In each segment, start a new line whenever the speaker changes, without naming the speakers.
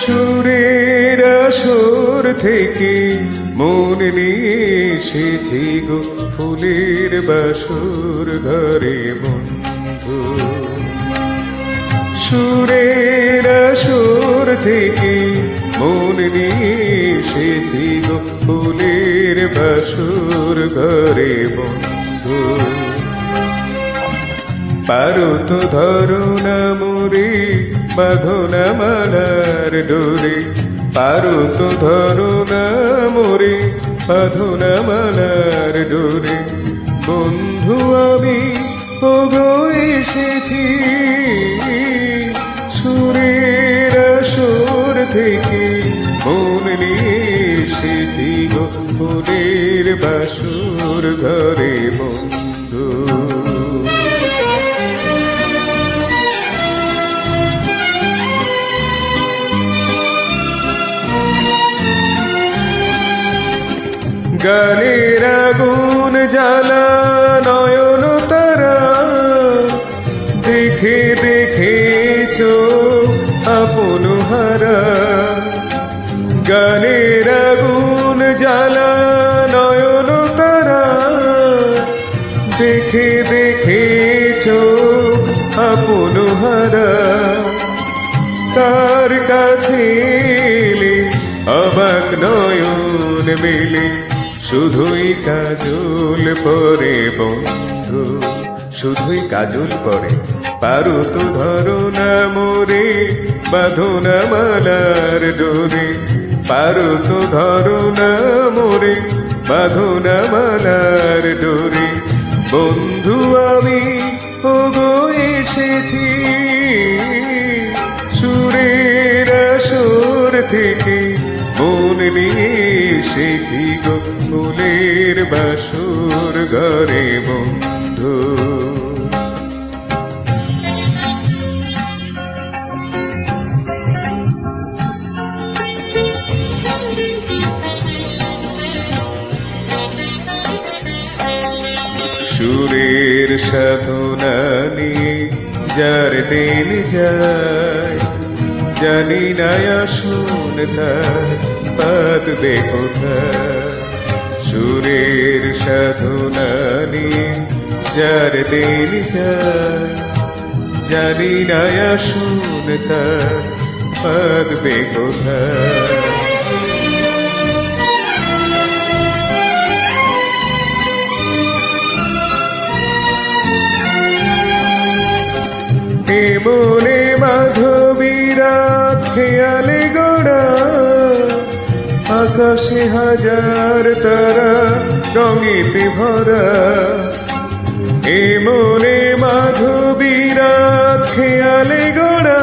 সুরের সুর থেকে মন নিয়ে এসেছি গো, ফুলের বাসুর ঘরে বন্ধু। সুরের সুর থেকে মন নিয়ে এসেছি গো, ফুলের বাসুর ঘরে বন্ধু। পারো ধরুন মোরে বাঁধো না মালার ডোরে। পারো তো ধরো না মোরে বাঁধো না মালার ডোরে। বন্ধু আমি ওগো এসেছি, সুরের সুর থেকে মন নিয়ে এসেছি গো, ফুলের বাসুর ঘরে বন্ধু। গানের আগুন জ্বালা, নয়ন তারা। দেখে দেখে চোখ আপন হারা। গানের আগুন জ্বালা, নয়ন তারা। দেখে দেখে চোখ আপন হারা। কার কাছে অবাক নয়ন মেলে। শুধুই কাজল পরে বন্ধু, শুধুই কাজল পরে। পারো তো ধরো না মোরে, বাঁধো না মালার ডোরে। পারো তো ধরো না মোরে, বাঁধো না মালার ডোরে। বন্ধু আমি, ওগো এসেছি সুরের সুর থেকে। মন নিয়ে এসেছি গো ফুলের বাসুর ঘরে বন্ধু। সুরের সাধনা নিয়ে যার দিন যায়, জানি না আসুন পাতবে কোথায় সুরের সাধনা নিয়ে যার দিন যায় জানি না আসুন তার পাতবে কোথায় এ আকাশে হাজার তারা রঙেতে ভরা। এ মনে মাধবী রাত খেয়ালে গোড়া।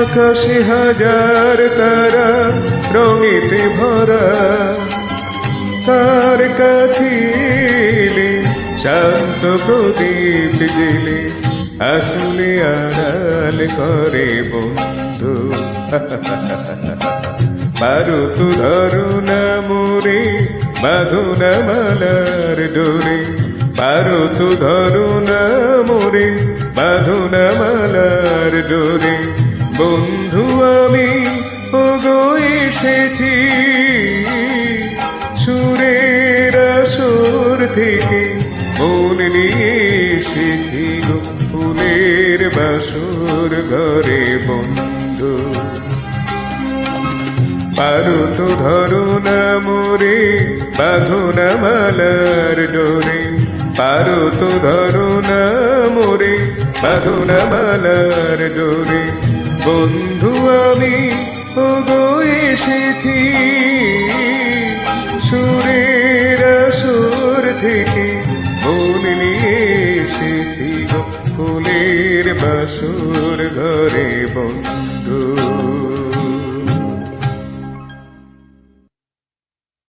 আকাশে হাজার তারা রঙেতে ভরা। তার কাছে শান্ত প্রদীপ জেলে আসলে আড়াল করে বন্ধু। পারো তো ধরো না মোরে বাঁধো না মালার ডোরে পারো তো ধরো না মোরে বাঁধো না মালার ডোরে বন্ধু আমি ওগো এসেছি সুরের সুর থেকে মন নিয়ে এসেছি গো ফুলের বাসুর ঘরে বন্ধু পারো তো ধরো না মোরে বাঁধো না মালার ডোরে। পারো তো ধরো না মোরে বাঁধো না মালার ডোরে। বন্ধু আমি, ওগো এসেছি। সুরের সুর থেকে মন নিয়ে এসেছি গো। ফুলের বাসুর ঘরে বন্ধু।